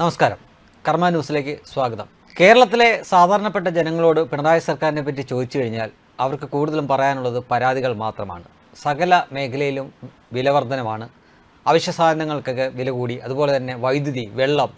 നമസ്കാരം. കർമ്മ ന്യൂസിലേക്ക് സ്വാഗതം. കേരളത്തിലെ സാധാരണപ്പെട്ട ജനങ്ങളോട് പിണറായി സർക്കാരിനെ പറ്റി ചോദിച്ചു കഴിഞ്ഞാൽ അവർക്ക് കൂടുതലും പറയാനുള്ളത് പരാതികൾ മാത്രമാണ്. സകല മേഖലയിലും വിലവർധനമാണ് അവശ്യ സാധനങ്ങൾക്കൊക്കെ വില കൂടി അതുപോലെ തന്നെ വൈദ്യുതി വെള്ളം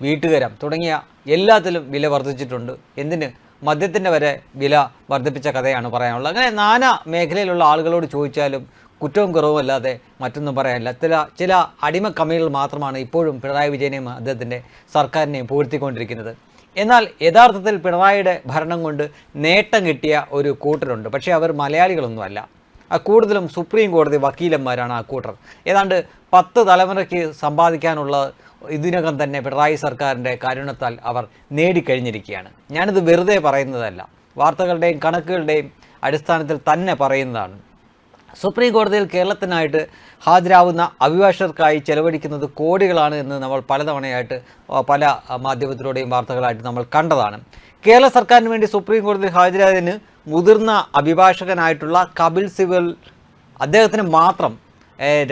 വീട്ടുകരം തുടങ്ങിയ എല്ലാത്തിലും വില വർദ്ധിച്ചിട്ടുണ്ട്. എന്തിന്? മദ്യത്തിന്റെ വരെ വില വർദ്ധിപ്പിച്ച കഥയാണ് പറയാനുള്ളത്. അങ്ങനെ നാനാ മേഖലയിലുള്ള ആളുകളോട് ചോദിച്ചാലും കുറ്റവും കുറവും അല്ലാതെ മറ്റൊന്നും പറയാനില്ല. ചില ചില അടിമ കമ്മികൾ മാത്രമാണ് ഇപ്പോഴും പിണറായി വിജയനെയും അദ്ദേഹത്തിന്റെ സർക്കാരിനെയും പൂഴ്ത്തിക്കൊണ്ടിരിക്കുന്നത്. എന്നാൽ യഥാർത്ഥത്തിൽ പിണറായിയുടെ ഭരണം കൊണ്ട് നേട്ടം കിട്ടിയ ഒരു കൂട്ടരുണ്ട്. പക്ഷേ അവർ മലയാളികളൊന്നുമല്ല. ആ കൂടുതലും സുപ്രീം കോടതി വക്കീലന്മാരാണ് ആ കൂട്ടർ. ഏതാണ്ട് പത്ത് തലമുറയ്ക്ക് സമ്പാദിക്കാനുള്ള ഇതിനകം തന്നെ പിണറായി സർക്കാരിന്റെ കാരുണ്യത്താൽ അവർ നേടിക്കഴിഞ്ഞിരിക്കുകയാണ്. ഞാനിത് വെറുതെ പറയുന്നതല്ല. വാർത്തകളുടെയും കണക്കുകളുടെയും അടിസ്ഥാനത്തിൽ തന്നെ പറയുന്നതാണ്. സുപ്രീം കോടതിയിൽ കേരളത്തിനായിട്ട് ഹാജരാവുന്ന അഭിഭാഷകർക്കായി ചെലവഴിക്കുന്നത് കോടികളാണ് എന്ന് നമ്മൾ പലതവണയായിട്ട് പല മാധ്യമത്തിലൂടെയും വാർത്തകളായിട്ട് നമ്മൾ കണ്ടതാണ്. കേരള സർക്കാരിന് വേണ്ടി സുപ്രീം കോടതിയിൽ ഹാജരായതിന് മുതിർന്ന അഭിഭാഷകനായിട്ടുള്ള കപിൽ സിബൽ അദ്ദേഹത്തിന് മാത്രം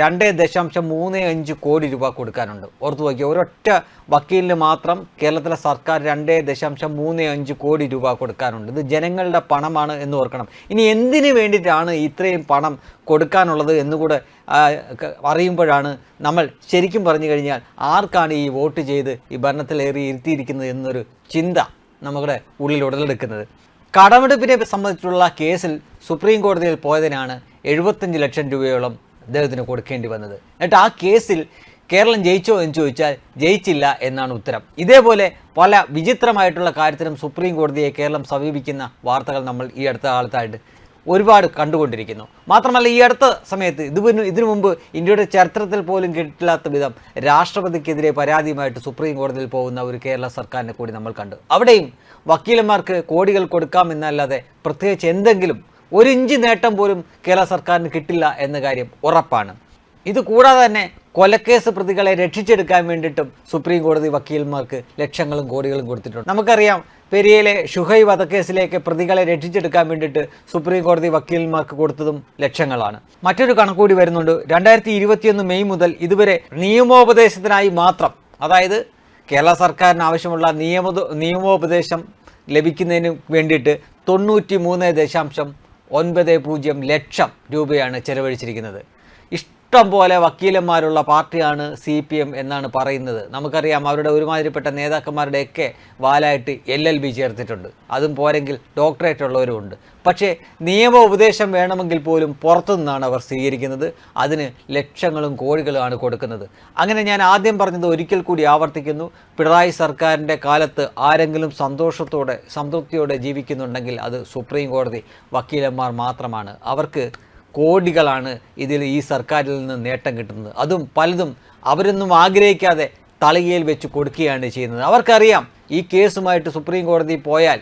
രണ്ട് ദശാംശം മൂന്ന് അഞ്ച് കോടി രൂപ കൊടുക്കാനുണ്ട്. ഓർത്തു നോക്കിയ ഒരൊറ്റ വക്കീലിന് മാത്രം കേരളത്തിലെ സർക്കാർ രണ്ട് ദശാംശം മൂന്ന് അഞ്ച് കോടി രൂപ കൊടുക്കാനുണ്ട്. ഇത് ജനങ്ങളുടെ പണമാണ് എന്ന് ഓർക്കണം. ഇനി എന്തിനു വേണ്ടിയിട്ടാണ് ഇത്രയും പണം കൊടുക്കാനുള്ളത് എന്നുകൂടെ അറിയുമ്പോഴാണ് നമ്മൾ ശരിക്കും പറഞ്ഞു കഴിഞ്ഞാൽ ആർക്കാണ് ഈ വോട്ട് ചെയ്ത് ഈ ഭരണത്തിലേറി ഇരുത്തിയിരിക്കുന്നത് എന്നൊരു ചിന്ത നമ്മുടെ ഉള്ളിൽ ഉടലെടുക്കുന്നത് കടമെടുപ്പിനെ സംബന്ധിച്ചുള്ള കേസിൽ സുപ്രീം കോടതിയിൽ പോയതിനാണ് എഴുപത്തഞ്ച് ലക്ഷം രൂപയോളം അദ്ദേഹത്തിന് കൊടുക്കേണ്ടി വന്നത്. എന്നിട്ട് ആ കേസിൽ കേരളം ജയിച്ചോ എന്ന് ചോദിച്ചാൽ ജയിച്ചില്ല എന്നാണ് ഉത്തരം. ഇതേപോലെ പല വിചിത്രമായിട്ടുള്ള കാര്യത്തിലും സുപ്രീം കോടതിയെ കേരളം സമീപിക്കുന്ന വാർത്തകൾ നമ്മൾ ഈ അടുത്ത കാലത്തായിട്ട് ഒരുപാട് കണ്ടുകൊണ്ടിരിക്കുന്നു. മാത്രമല്ല ഈ അടുത്ത സമയത്ത് ഇത് ഇതിനു മുമ്പ് ഇന്ത്യയുടെ ചരിത്രത്തിൽ പോലും കിട്ടില്ലാത്ത വിധം രാഷ്ട്രപതിക്കെതിരെ പരാതിയുമായിട്ട് സുപ്രീം കോടതിയിൽ പോകുന്ന ഒരു കേരള സർക്കാരിനെ കൂടി നമ്മൾ കണ്ടു. അവിടെയും വക്കീലന്മാർക്ക് കോടികൾ കൊടുക്കാമെന്നല്ലാതെ പ്രത്യേകിച്ച് എന്തെങ്കിലും ഒരു ഇഞ്ച് നേട്ടം പോലും കേരള സർക്കാരിന് കിട്ടില്ല എന്ന കാര്യം ഉറപ്പാണ്. ഇത് കൂടാതെ തന്നെ കൊലക്കേസ് പ്രതികളെ രക്ഷിച്ചെടുക്കാൻ വേണ്ടിയിട്ടും സുപ്രീം കോടതി വക്കീൽമാർക്ക് ലക്ഷങ്ങളും കോടികളും കൊടുത്തിട്ടുണ്ട്. നമുക്കറിയാം പെരിയയിലെ ഷുഹൈ വധക്കേസിലേക്ക് പ്രതികളെ രക്ഷിച്ചെടുക്കാൻ വേണ്ടിയിട്ട് സുപ്രീം കോടതി വക്കീൽമാർക്ക് കൊടുത്തതും ലക്ഷങ്ങളാണ്. മറ്റൊരു കണക്കൂടി വരുന്നുണ്ട്. രണ്ടായിരത്തി ഇരുപത്തിയൊന്ന് മെയ് മുതൽ ഇതുവരെ നിയമോപദേശത്തിനായി മാത്രം അതായത് കേരള സർക്കാരിന് ആവശ്യമുള്ള നിയമ നിയമോപദേശം ലഭിക്കുന്നതിന് വേണ്ടിയിട്ട് തൊണ്ണൂറ്റി മൂന്ന് ദശാംശം ഒൻപത് പൂജ്യം ലക്ഷം രൂപയാണ് ചെലവഴിച്ചിരിക്കുന്നത്. ഇഷ്ടം പോലെ വക്കീലന്മാരുള്ള പാർട്ടിയാണ് സി പി എം എന്നാണ് പറയുന്നത്. നമുക്കറിയാം അവരുടെ ഒരുമാതിരിപ്പെട്ട നേതാക്കന്മാരുടെയൊക്കെ വാലായിട്ട് എൽ എൽ ബി ചേർത്തിട്ടുണ്ട്. അതും പോരെങ്കിൽ ഡോക്ടറേറ്റ് ഉള്ളവരുമുണ്ട് പക്ഷേ നിയമ ഉപദേശം വേണമെങ്കിൽ പോലും പുറത്തുനിന്നാണ് അവർ സ്വീകരിക്കുന്നത്. അതിന് ലക്ഷങ്ങളും കോടികളുമാണ് കൊടുക്കുന്നത്. അങ്ങനെ ഞാൻ ആദ്യം പറഞ്ഞത് ഒരിക്കൽ കൂടി ആവർത്തിക്കുന്നു. പിണറായി സർക്കാരിന്റെ കാലത്ത് ആരെങ്കിലും സന്തോഷത്തോടെ സംതൃപ്തിയോടെ ജീവിക്കുന്നുണ്ടെങ്കിൽ അത് സുപ്രീം കോടതി വക്കീലന്മാർ മാത്രമാണ്. അവർക്ക് കോടികളാണ് ഇതിൽ ഈ സർക്കാരിൽ നിന്ന് നേട്ടം കിട്ടുന്നത്. അതും പലതും അവരൊന്നും ആഗ്രഹിക്കാതെ തളികയിൽ വെച്ച് കൊടുക്കുകയാണ് ചെയ്യുന്നത്. അവർക്കറിയാം ഈ കേസുമായിട്ട് സുപ്രീം കോടതി പോയാൽ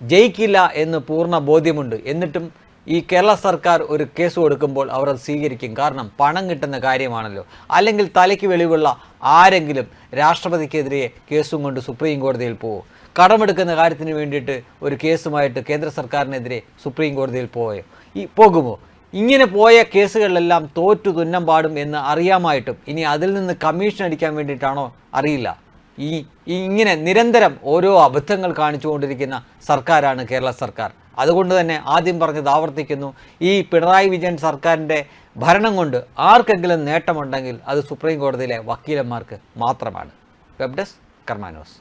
ജയിക്കില്ല എന്ന് പൂർണ ബോധ്യമുണ്ട്. എന്നിട്ടും ഈ കേരള സർക്കാർ ഒരു കേസ് കൊടുക്കുമ്പോൾ അവർ അത് സ്വീകരിക്കും. കാരണം പണം കിട്ടുന്ന കാര്യമാണല്ലോ. അല്ലെങ്കിൽ തലയ്ക്ക് വെളിവുള്ള ആരെങ്കിലും രാഷ്ട്രപതിക്കെതിരെ കേസും കൊണ്ട് സുപ്രീം കോടതിയിൽ പോകും. കടമെടുക്കുന്ന കാര്യത്തിന് വേണ്ടിയിട്ട് ഒരു കേസുമായിട്ട് കേന്ദ്ര സർക്കാരിനെതിരെ സുപ്രീം കോടതിയിൽ പോയോ? ഈ പോകുമോ? ഇങ്ങനെ പോയ കേസുകളിലെല്ലാം തോറ്റു തുന്നം പാടും എന്ന് അറിയാമായിട്ടും. ഇനി അതിൽ നിന്ന് കമ്മീഷൻ അടിക്കാൻ വേണ്ടിയിട്ടാണോ? അറിയില്ല. ഈ ഇങ്ങനെ നിരന്തരം ഓരോ അബദ്ധങ്ങൾ കാണിച്ചുകൊണ്ടിരിക്കുന്ന സർക്കാരാണ് കേരള സർക്കാർ. അതുകൊണ്ട് തന്നെ ആദ്യം പറഞ്ഞത് ആവർത്തിക്കുന്നു. ഈ പിണറായി വിജയൻ സർക്കാരിന്റെ ഭരണം കൊണ്ട് ആർക്കെങ്കിലും നേട്ടമുണ്ടെങ്കിൽ അത് സുപ്രീം കോടതിയിലെ വക്കീലന്മാർക്ക് മാത്രമാണ്. Web desk കർമാനോസ്